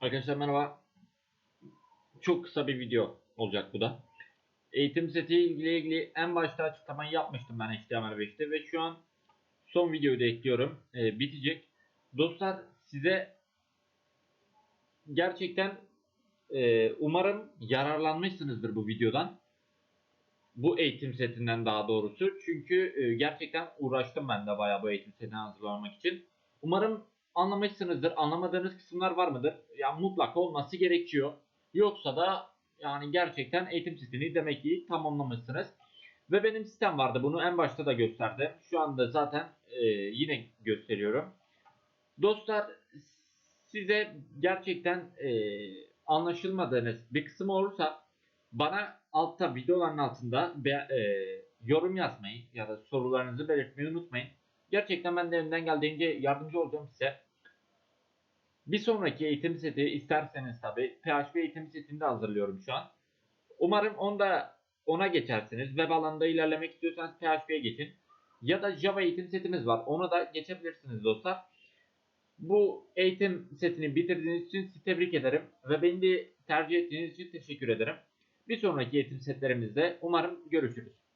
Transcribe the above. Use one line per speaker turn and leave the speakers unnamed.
Arkadaşlar merhaba. Çok kısa bir video olacak bu da. Eğitim seti ile ilgili en başta açıklamayı yapmıştım ben HTML5'te ve şu an son videoyu da ekliyorum. Ee, bitecek. Dostlar size gerçekten e, umarım yararlanmışsınızdır bu videodan. Bu eğitim setinden daha doğrusu. Çünkü e, gerçekten uğraştım ben de bayağı bu eğitim setini hazırlamak için. Umarım anlamışsınızdır. Anlamadığınız kısımlar var mıdır? Ya mutlaka olması gerekiyor. Yoksa da yani gerçekten eğitim setini demek ki tamamlamışsınız. Ve benim sistem vardı. Bunu en başta da gösterdim. Şu anda zaten e, yine gösteriyorum. Dostlar size gerçekten e, anlaşılmadığınız bir kısım olursa bana altta videoların altında be, e, yorum yazmayı ya da sorularınızı belirtmeyi unutmayın. Gerçekten ben de elimden geldiğince yardımcı olacağım size. Bir sonraki eğitim seti isterseniz tabi PHP eğitim setini de hazırlıyorum şu an. Umarım onda ona geçersiniz. Web alanında ilerlemek istiyorsanız PHP'ye geçin. Ya da Java eğitim setimiz var. Ona da geçebilirsiniz dostlar. Bu eğitim setini bitirdiğiniz için sizi tebrik ederim. Ve beni tercih ettiğiniz için teşekkür ederim. Bir sonraki eğitim setlerimizde umarım görüşürüz.